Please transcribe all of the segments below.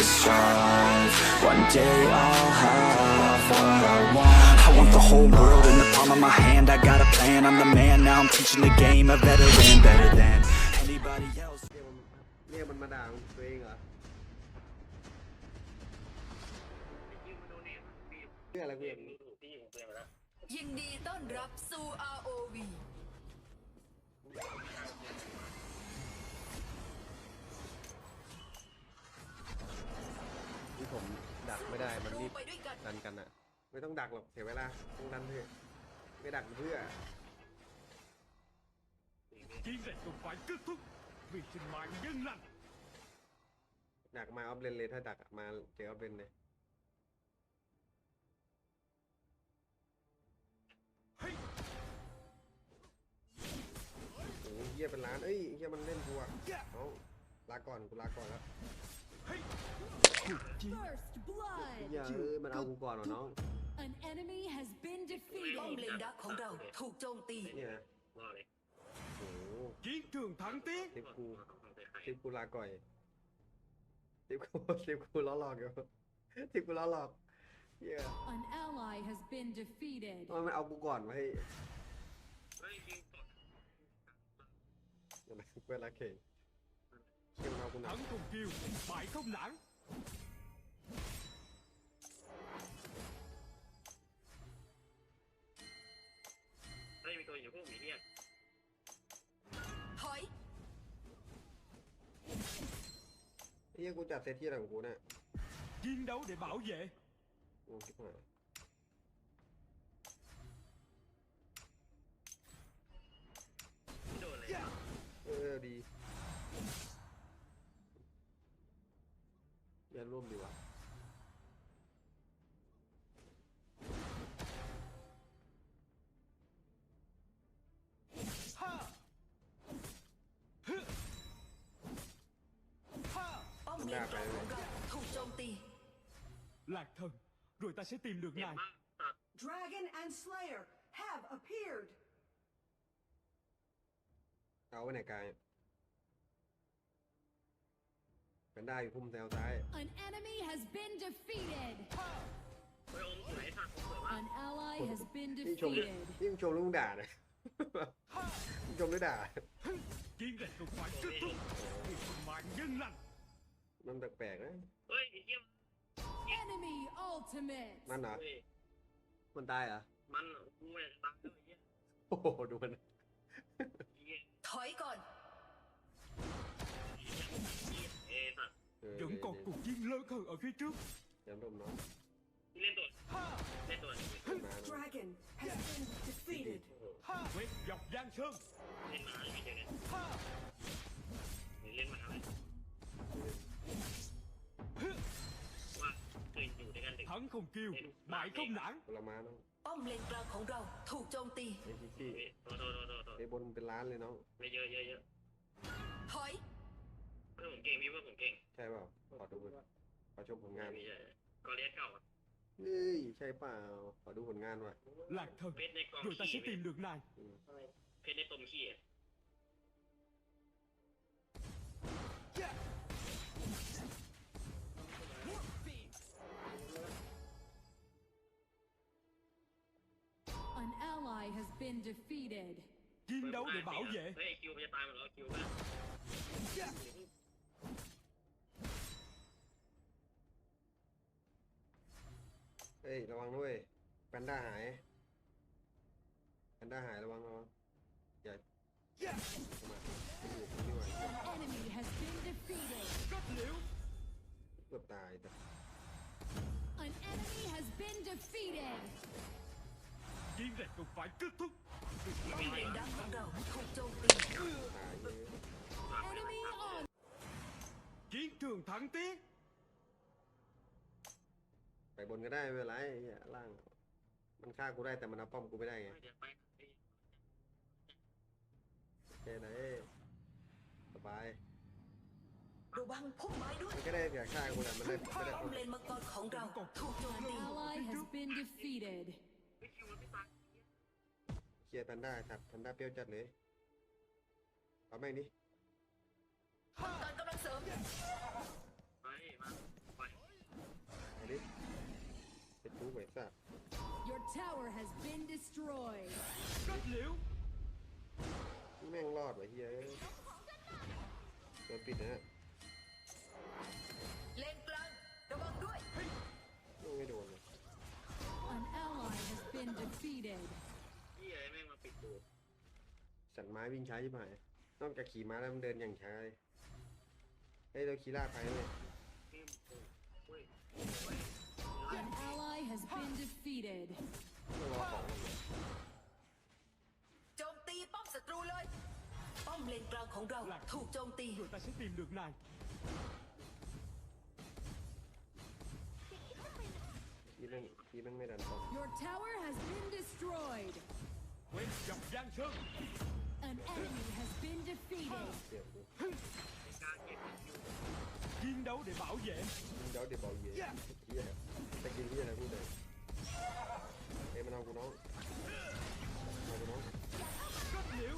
to strive. One day I'll have what I want. I want the whole world in the palm of my hand. I got a plan, I'm the man. Now I'm teaching the game, a veteran, better than anybody else. เรียกมันเรียกมันมาด่าตัวเองเหรอเรื่องอะไรกูอยากรู้ยินดีต้อนรับสู่ ROV ที่ผมดัก ไม่ได้มันรีบดันกันอะไม่ต้องดักหรอกเสียเวลาต้องดันเถอะไม่ดักเพื่อกหนักมาออฟเลนเลยถ้าดักมาเจอออฟเลนเลยโอ้ยเฮียเป็นล้านเอ้ยเฮียมันเล่นกูอะเอาลาก่อนกูลาก่อนแล้ว First เฮีย blood. เอ้ยมันเอากูก่อนวะน้อง An enemy has been ป้อมเล defeated. นดักของเราถูกโจมตี เนี่ยโอ้โห chiến trường thắng tiến ทิปกูทิปกูลาก่อยทิปกูทิปกูล้อหลอกอยู่ทิปกูล้อหลอกเฮีย An ally has been defeated. ทำไมมันเอากูก่อนวะเฮ้ยเดี๋ยวนะเพื่อนรักเข่งเข่งมันเอากูหนัก thắng không kêu bại không nản เฮ้ยมีตัวอยู่พวกหมีเนี่ยถอยเฮียกูจัดเซตที่อะไรของกูเนี่ย chiến đấu để bảo vệ โอ้ชิบหาย ยันร่วมดีวะป้อมเลนกลางของเราถูกโจมตี lạc thần rồi ta sẽ tìm được เจ็บ ngài มากตัด Dragon and Slayer have appeared. เอาไกายเป็นได้อยู่พุ่มแซวซ้าย An enemy has been defeated. เฮ้ยอมสวยตัดสวยมาก An ally has been ยิ่งชม defeated. ยิ่งชมแล้วมึงด่าเลยยิ่งชมแล้วด่า chiến dịch không phải kết thúc vì sinh mạng dân lành มันแปลกๆนะเฮ้ยไอ้เหี้ย Enemy ultimate. มันเหรอเฮ้ยมันตายเหรอ มันกูเนี่ยตายแล้วไอ้เหี้ยโอ้โหดูมัน ไอ้เหี้ยถอยก่อนเอ้ตัดเออ vẫn còn cuộc chiến lớn hơn ở phía trước ยันร่มเนาะที่เล่นตัวเล่นตัวมา Dragon has been defeated. quét dọc giang sơn เล่นหมาไม่เจอเนี่ยเล่นหมาเลยว่าเคยอยู่ด้วยกันเด็ก thắng không kêu bại không nản ผลไม้เนาะป้อมเลนกลางข พื่อนผมเก่งพี่เพื่อนผมเก่งใช่เปล่าขอดูขอชมผลงานไม่ใช่ก็เลี้ยงเก่าเฮ้ยใช่เปล่าขอดูผลงานว่ะ lạc thần เพชรในกอง rồi ta ขี้ sẽ tìm được ngài เพชรในตมขี้ An ally has been defeated. chiến đấu để bảo vệ เฮ้ยคิวมันจะตายหมดแล้วคิวนะ ฮ้ยระวังด้วยแพนด้าหายแพนด้าหายระวังระวังอย่าเข้ามาอยู่นี่หว่า An enemy has been defeated. kết liễu เกือบตายแต่ An enemy has been defeated. chiến dịch không phải kết thúc vì sinh ป้อม mạng เลนดักของเราถูกโจมตีตายเยอะ Enemy on. chiến trường thắng tiến ไป บนก็ได้ไม่เป็นไรไอ้เหี้ยล่าง มันฆ่ากูได้แต่มันเอาป้อมกูไม่ได้ไงเดี๋ยวไปแค่ไหนสบายระวังพุ่มไม้ด้วยมันก็ได้แต่ฆ่ากูแหละมันได้ไม่ได้ป้อมเลนมังกรของเราถูกโจม An ตี ally has been defeated. เคลียร์แพนด้าจัดแพนด้าเปรี้ยวจัดเลยเอาแม่งดิมังกรกำลังเสริมไปมาเดิไป จู้ไว้สัตว์ Your tower has been destroyed. kết liễu แม่งรอดว่ะเฮียโดนปิดนะฮะเลนกลางระวังด้วยไม่โดนเลย An ally has been defeated. เหี้ยแม่งมาปิดตูดสันไม้วิ่งช้าชิบหายนอกจากขี่ม้าแล้วมันเดินอย่างช้าเลยเฮ้ยเราขี่ลากไปเลย นี่โอ้เฮ้ย An ally has been defeated. ต้องรอของมันเลย โจมตีป้อมศัตรูเลย ป้อมเลนกลางของเราถูกโจมตี rồi ta sẽ tìm được này ขี่แม่งขี่แม่งไม่ดันตรง Your tower has been destroyed. quen gặp giang sơn An enemy has been defeated. เสียบดู ในการเก็บคิว chiến đấu để bảo vệ เดี๋ยวเดี๋ยวบอกเหี้ยเฮียจะ กินเฮียอะไรพูดเลยเอ้ยมันเอากูน้องเอากูน้อง kết liễu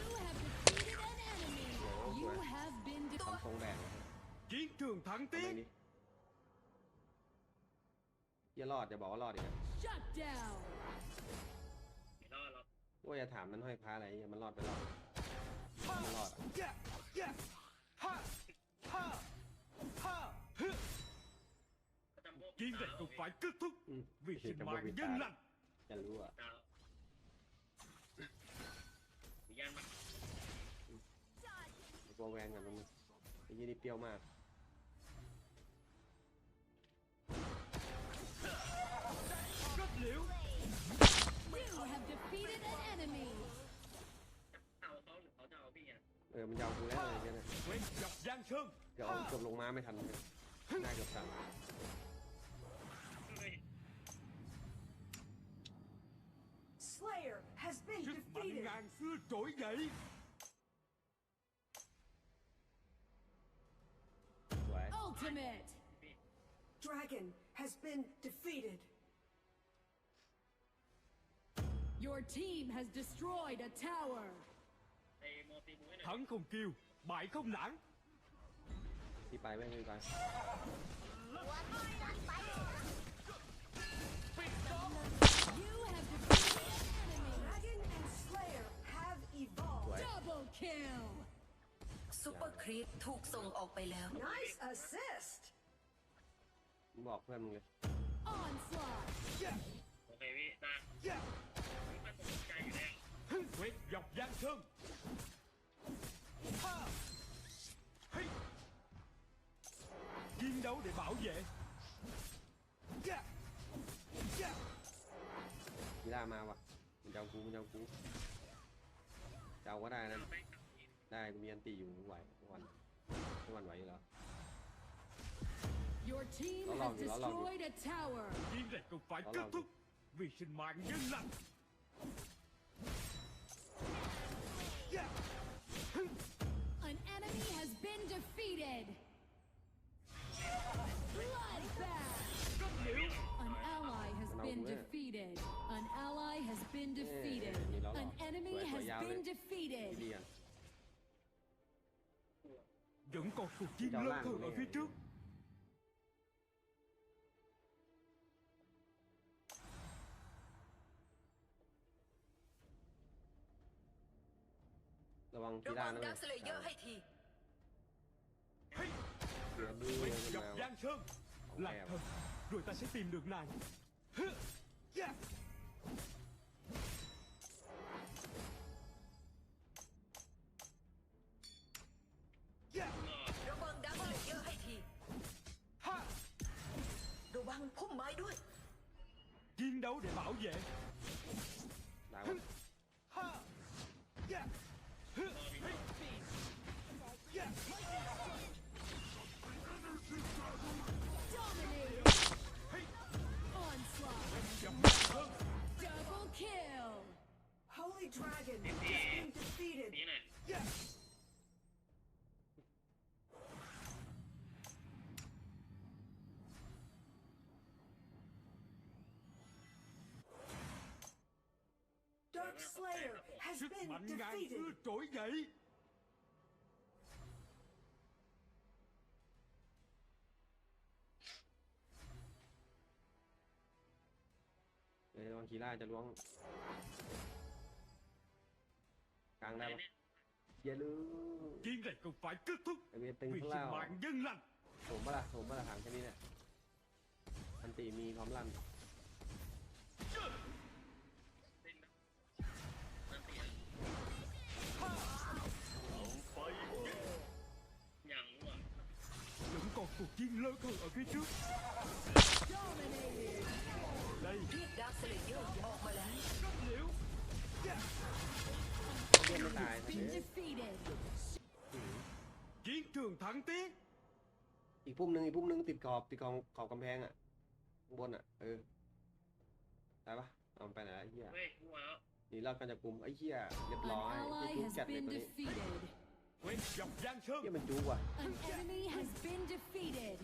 You have defeated an enemy. You have been ทำทรงแดง chiến trường thẳng ทำไม tiến นี่เฮียรอดอย่าบอกว่ารอดอีกอะ shut down. ไม่รอดหรอกว่าอย่าถามมันห้อยพระอะไรเฮียมันรอดไปรอดมันรอดอะ yeah yeah ha Chiến này cũng phải kết thúc. Ừ, Vì sinh mạng dân lành. Chà lúa Bị gian mặt Vô quen rồi mình Đi. Dưới đi piêu mà. Cấp liễu Ừ, mình giàu cuối rồi kia này. Gặp Giang Sơn. Gỡ chụp lùng ma mới thành. Đang gặp sẵn Slayer has been sức mạnh defeated. ngàn xưa trỗi dậy สวย Ultimate. Dragon has been defeated. Your team has destroyed a tower. ไอ้โมตีบุ้ยหน่อย thắng không kêu bại không nản ที่ไปไม่ ซูเปอร์ครีปถูกส่งออกไปแล้ว Nice assist. มึงบอกเพื่อนมึงเลย Onslaught. โอเคพี่ตาพี่มันตกใจอยู่แล้ว quét dọc giang sơn ha hey. chiến đấu để bảo vệ yeah yeah กีฬามาว่ะมันจะเอากูมันจะเอากูจะเอาก็ได้นะเอาแม่งกลับทีมได้กูมีอันตีอยู่มึงไหวทุกวันทุก วันไหวอยู่แล้ว Your team Nó has lòng gì, nó lòng gì? destroyed a tower. chiến dịch cũng phải Có kết lòng thúc vì sinh mạng dân lành ยอร์ให้ที hey. เสือดื้อ quét มัน dọc มาว่ะ giang sơn lạc Kèo. thân rồi ta sẽ tìm được nàng đấu Sức mạnh ngàn xưa trỗi dậy. Đây, con chỉ lai cho luôn. Càng nào? Dê lưu. Chiến này cũng phải kết thúc. Vì sinh mạng dân lành. Thủ bắt là, thủ bắt là thẳng cho đi Anh tỉ mì phóng lành. เพื่อนไม่ตายนะ Been เอ๊ะ defeated. Chiến trường thắng tiến อีกพุ่มหนึ่งอีกพุ่มหนึ่งติดขอบติดขอบขอบกำแพงอะข้างบนอะ เออได้ปะเอามันไปไหนละไอ้เหี้ยเฮ้ยกูมาแล้ว หนีรอดกันจากกลุ่มไอ้เหี้ยเรียบ An ร้อยที่ ally จุ๊บ has จัดเลย been ตัวนี้ defeated. Quen dọc Giang Sơn เหี้ยมันจุ๊บว่ะ An enemy has been defeated.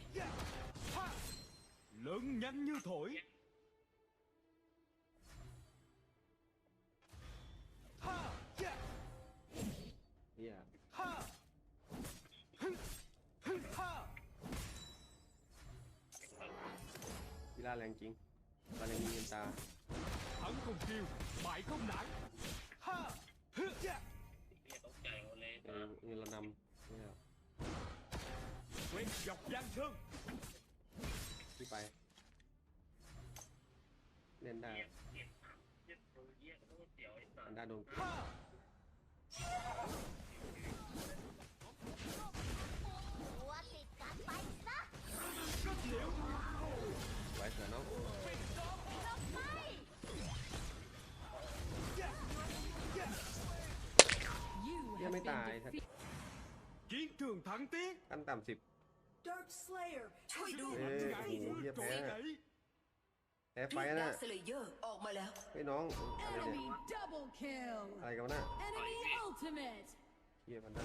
Lớn nhanh như thổi เหี้ยกีฬาแรงจริงตอนนี้มีเงินตา Thắng không kêu Bại không nản Ha Quen dọc Giang Sơn ที่ไป เล่นได้เฮียเฮียเฮียโดนเฮียก็ต้องเสียวไอ้สัอัสนด้าโดนกู Ha ไว้เถอะน้อง You เหี้ย have ไม่ been ตาย defeated. Chiến trường thắng tiến ขั้นต่ำสิบ Dark Slayer ช่วย has ดูเอ้ย been โอ้โห defeated. เหี้ยแพ้ Trỗi gãy แพ้ไฟเรียกนะ ดาร์คสเลเยอร์ออกมาแล้วไอ้ยน้องอะไรเนี่ย Enemy double kill. อะไรกันวะน่ะ Enemy ultimate. เหี้ยพันด้า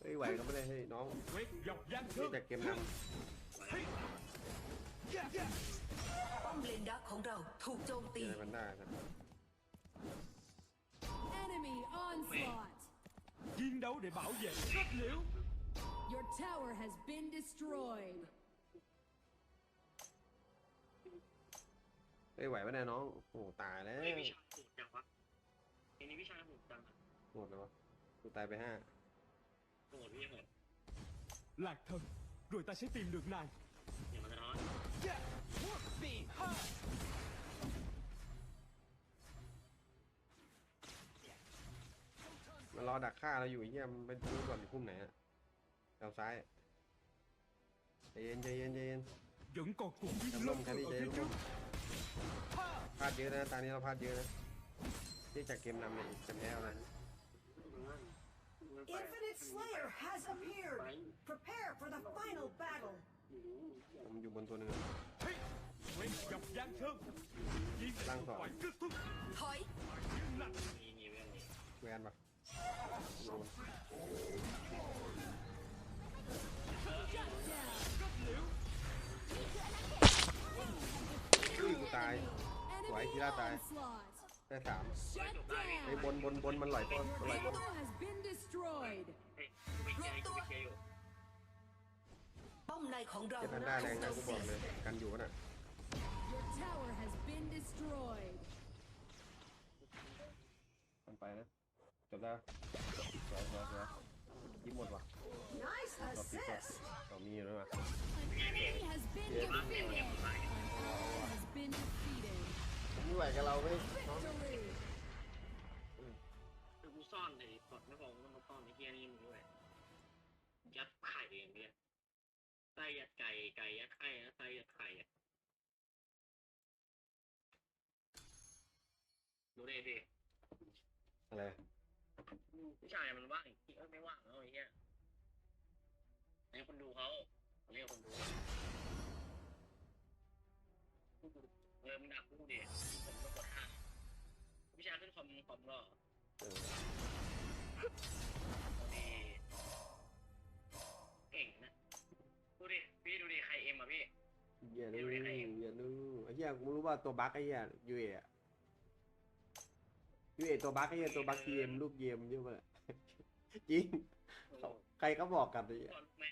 เฮ้ยไหวก็ไม่ได้เฮ้ยน้อง Quen dọc Giang นี่ Sơn แต่เกมนป้อมเลนดักของเราถูกโจมำเจตีอพันด้าครับ Enemy onslaught. Chiến đấu để bảo vệ rất liễu Your tower has been destroyed. เฮ้ยไหวปะเนี่ยน้องโอ้โหตายแล้วเฮ้ยวิชาหูจังวะไอ้นี่วิชาหูจังอะหมดแล้ววะกูตายไปห้าโหดพี่โหด Lạc thân Rồi ta sẽ tìm được nàng อย่ามาสะท้อน มันรอดักฆ่าเราอยู่ไอ้เหี้ยมันไปดูก่อนอยู่พุ่มไหนอะแถวซ้ายอะใจเย็นใจเย็นใจเย็น Vẫn còn cuộc chiến Cảm lớn ơn cái hơn đi ở chơi phía đúng trước không? พลาดเยอะนะตอนนี้เราพลาดเยอะนะที่จากเกมนำเนี่ยจะแพ้เอานะ Infinite Slayer has appeared. Prepare for the final battle. ผมอยู่บนตัวหนึง Quen dọc Giang Sơn Chiến này Lan không tỏa. phải kết thúc ถอย Dân lành มีมีเรื่องนี้แวนปะ โดนอุ้ยกูตาย Quậy, Enemy chỉ ra tài. onslaught. ได้สาม Shut ไอ้ย down. บนบนบนมันไหลต้นมันไหลต้น Tower has been destroyed. เฮ้ยกูไปเคลียร์กูไปเคลียร์อยู่ป้อมในของเราเจ็ดพันด้าแรงนะกูบอกเลยกันอยู่น่ะ Your tower has been destroyed. มันไปนะ จบแล้วสวยสวยสวยยิ้มหมดว่ะ Nice รอบที่สอง assist. ต่อมีอยู่ด้วยว่ะ An enemy has been Yeah. defeated. An ally has been defeated. ไม่ไหวกับเราเว้ยน้อง Victory. คือกูซ่อนไอ้กดไม่พอกูต้องมาซ่อนไอ้เฮียนี่มึงด้วยยัดไข่อย่างเงี้ยไส้ยัดไก่ไก่ยัดไข่นะไส้ยัดไข่อะดูดิพี่อะไร ผู้ชายมันว่างอีกทีเอ้ยไม่ว่างแล้วไอ้เหี้ยให้คนดูเขาเรียกคนดูเออมึงดักกูดิผมต้องกดห้าผู้ชายขึ้นคอมคอมก็เออดีเก่งนะดูดิพี่ดูดิใครเอ็มอะพี่อย่าดูอย่าดูไอ้เหี้ยกูรู้ว่าตัวบั๊กไอ้เหี้ยยูเอะยูเอตัวบั๊กไอ้เหี้ยตัวบั๊กเกมรูปเกมเยอะมาก จริงเขาขใครก็บอกกันดิตอนแม่